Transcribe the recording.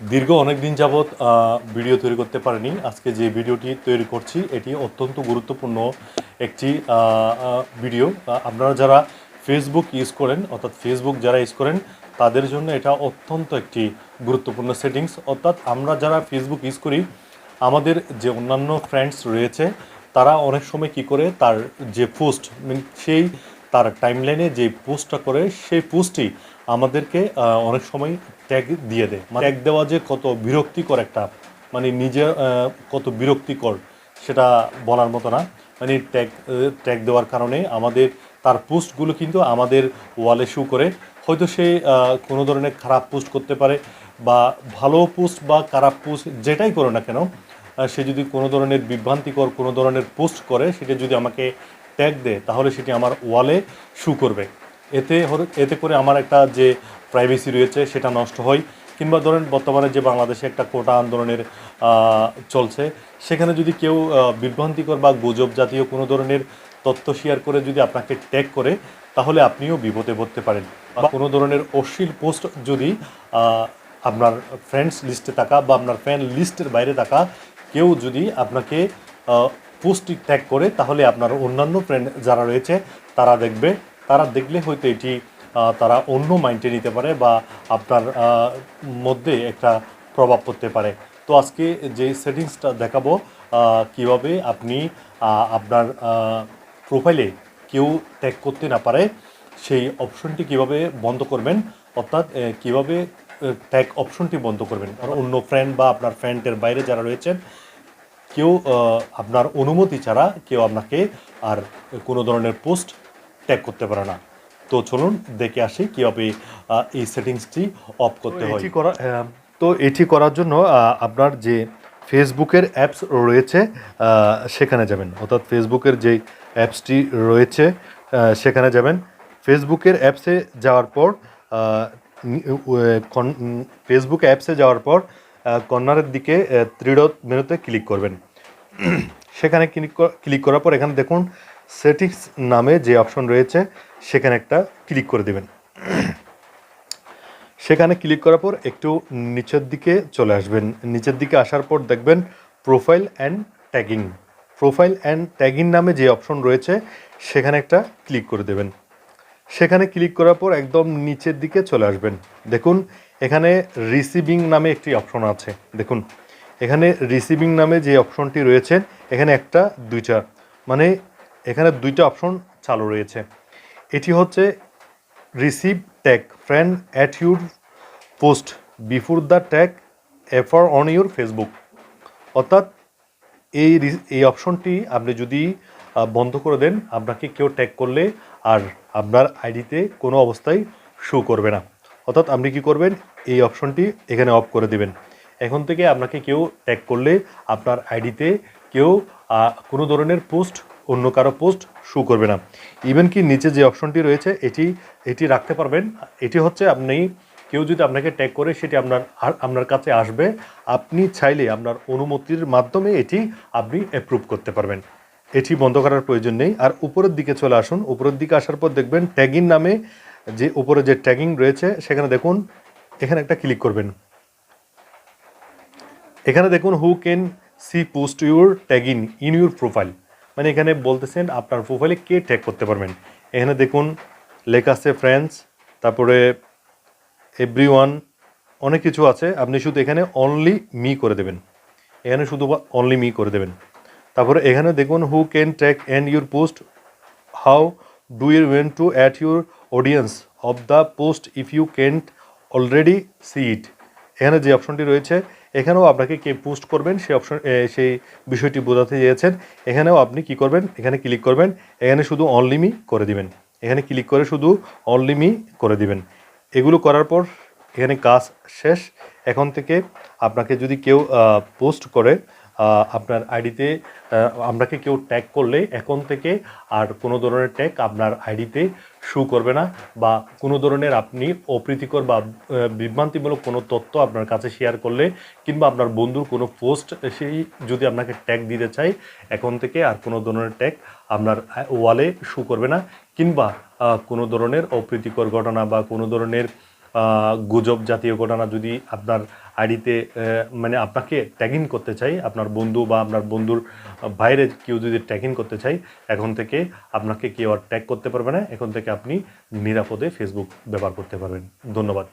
দীর্ঘ অনেক দিন যাবৎ ভিডিও তৈরি করতে পারিনি। আজকে যে ভিডিওটি তৈরি করছি, এটি অত্যন্ত গুরুত্বপূর্ণ একটি ভিডিও। আপনারা যারা ফেসবুক ইউজ করেন, অর্থাৎ ফেসবুক যারা ইউজ করেন, তাদের জন্য এটা অত্যন্ত একটি গুরুত্বপূর্ণ সেটিংস অর্থাৎ আমরা যারা ফেসবুক ইউজ করি, আমাদের যে অন্যান্য ফ্রেন্ডস রয়েছে, তারা অনেক সময় কি করে, তার যে পোস্ট সেই, তার টাইমলাইনে যে পোস্টটা করে, সেই পোস্টই আমাদেরকে অনেক সময় ট্যাগ দিয়ে দেয়। মানে ট্যাগ দেওয়া যে কত বিরক্তিকর একটা মানে নিজে কত বিরক্তিকর সেটা বলার মতো না। মানে ট্যাগ ট্যাগ দেওয়ার কারণে আমাদের তার পোস্টগুলো কিন্তু আমাদের ওয়ালে শু করে। হয়তো সে কোনো ধরনের খারাপ পোস্ট করতে পারে বা ভালো পোস্ট বা খারাপ পোস্ট যেটাই করে না কেন সে যদি কোনো ধরনের বিভ্রান্তিকর কোনো ধরনের পোস্ট করে সেটা যদি আমাকে ট্যাগ দেয় তাহলে সেটি আমার ওয়ালে শু করবে। এতে এতে করে আমার একটা যে প্রাইভেসি রয়েছে সেটা নষ্ট হয়। কিংবা ধরেন বর্তমানে যে বাংলাদেশে একটা কোটা আন্দোলনের চলছে সেখানে যদি কেউ বিভ্রান্তিকর বা গুজব জাতীয় কোনো ধরনের তথ্য শেয়ার করে যদি আপনাকে ট্যাগ করে তাহলে আপনিও বিপদে পড়তে পারেন। বা কোনো ধরনের অশ্লীল পোস্ট যদি আপনার ফ্রেন্ডস লিস্টে থাকা বা আপনার ফ্যান লিস্টের বাইরে থাকা কেউ যদি আপনাকে পোস্টটি ট্যাগ করে তাহলে আপনার অন্যান্য ফ্রেন্ড যারা রয়েছে তারা দেখবে তারা দেখলে হয়তো এটি তারা অন্য মাইন্ডে নিতে পারে বা আপনার মধ্যে একটা প্রভাব পড়তে পারে। তো আজকে যে সেটিংসটা দেখাবো কীভাবে আপনি আপনার প্রোফাইলে কেউ ট্যাগ করতে না পারে, সেই অপশনটি কীভাবে বন্ধ করবেন, অর্থাৎ কীভাবে ট্যাগ অপশনটি বন্ধ করবেন। আর অন্য ফ্রেন্ড বা আপনার ফ্রেন্ডের বাইরে যারা রয়েছেন, কেউ আপনার অনুমতি ছাড়া কেউ আপনাকে আর কোনো ধরনের পোস্ট ট্যাগ করতে পারে না। তো চলুন দেখে আসি কীভাবে এই সেটিংসটি অফ করতে হয়। এটি করা তো এটি করার জন্য আপনার যে ফেসবুকের অ্যাপস রয়েছে সেখানে যাবেন। অর্থাৎ ফেসবুকের যে অ্যাপসটি রয়েছে সেখানে যাবেন। ফেসবুকের অ্যাপসে যাওয়ার পর ফেসবুক অ্যাপসে যাওয়ার পর কর্নারের দিকে ত্রিডট মেনুতে ক্লিক করবেন। সেখানে ক্লিক ক্লিক করার পর এখানে দেখুন সেটিংস নামে যে অপশন রয়েছে, সেখানে একটা ক্লিক করে দেবেন। সেখানে ক্লিক করার পর একটু নিচের দিকে চলে আসবেন। নিচের দিকে আসার পর দেখবেন profile and tagging. Profile and tagging নামে যে অপশন রয়েছে, সেখানে একটা ক্লিক করে দেবেন। সেখানে ক্লিক করার পর একদম নিচের দিকে চলে আসবেন। দেখুন, এখানে রিসিভিং নামে একটি অপশন আছে। দেখুন, এখানে রিসিভিং নামে যে অপশনটি রয়েছে, এখানে একটা, দুইটা মানে এখানে দুইটা অপশন চালু রয়েছে। এটি হচ্ছে receive tag friend at your post before the tag appear on your Facebook অর্থাৎ এই এই অপশনটি আপনি যদি বন্ধ করে দেন, আপনাকে কেউ ট্যাগ করলে আর আপনার আইডিতে কোনো অবস্থায় শো করবে না। অর্থাৎ আপনি কি করবেন? এই অপশনটি এখানে অফ করে দেবেন। এখন থেকে আপনাকে কেউ ট্যাগ করলে আপনার আইডিতে কেউ কোনো ধরনের পোস্ট অন্য কারও পোস্ট শো করবে না। ইভেন কি নিচে যে অপশনটি রয়েছে, এটি এটি রাখতে পারবেন। এটি হচ্ছে আপনি, কেউ যদি আপনাকে ট্যাগ করে, সেটি আপনার আপনার কাছে আসবে। আপনি চাইলে আপনার অনুমতির মাধ্যমে এটি আপনি অ্যাপ্রুভ করতে পারবেন। এটি বন্ধ করার প্রয়োজন নেই। আর উপরের দিকে চলে আসুন। উপরের দিকে আসার পর দেখবেন ট্যাগিং নামে যে উপরে যে ট্যাগিং রয়েছে, সেখানে দেখুন, এখানে একটা ক্লিক করবেন। এখানে দেখুন who can see post your tagging in your profile মানে এখানে বলতেছেন আপনার প্রোফাইলে কে ট্যাগ করতে পারবেন। এখানে দেখুন, লেখা আছে ফ্রেন্ডস তারপরে এভরি অনেক কিছু আছে। আপনি শুধু এখানে অনলি মি করে দেবেন। এখানে শুধু অনলি মি করে দেবেন। তারপরে এখানে দেখুন who can tag and your post how do you want to at your audience of the post if you can't already see it এখানে যে অপশনটি রয়েছে, এখানেও আপনাকে কে পোস্ট করবেন, সেই অপশন সেই বিষয়টি বোঝাতে চেয়েছেন। এখানেও আপনি কি করবেন, এখানে ক্লিক করবেন, এখানে শুধু অনলিমি করে দিবেন। এখানে ক্লিক করে শুধু অনলিমি করে দিবেন। এগুলো করার পর এখানে কাজ শেষ। এখন থেকে আপনাকে যদি কেউ পোস্ট করে আপনার আইডিতে আপনাকে কেউ ট্যাগ করলে এখন থেকে আর কোনো ধরনের ট্যাগ আপনার আইডিতে শু করবে না বা কোনো ধরনের আপনি অপ্রীতিকর বা বিভ্রান্তিমূলক কোনো তথ্য আপনার কাছে শেয়ার করলে কিংবা আপনার বন্ধুর কোনো পোস্ট সেই যদি আপনাকে ট্যাগ দিতে চাই এখন থেকে আর কোনো ধরনের ট্যাগ আপনার ওয়ালে শু করবে না কিংবা কোনো ধরনের অপ্রীতিকর ঘটনা বা কোনো ধরনের গুজব জাতীয় ঘটনা যদি আপনার আইডিতে মানে আপনাকে ট্যাগ ইন করতে চাই। আপনার বন্ধু বা আপনার বন্ধুর বাইরে কেউ যদি ট্যাগ ইন করতে চাই, এখন থেকে আপনাকে কেউ আর ট্যাগ করতে পারবে না। এখন থেকে আপনি নিরাপদে ফেসবুক ব্যবহার করতে পারবেন। ধন্যবাদ।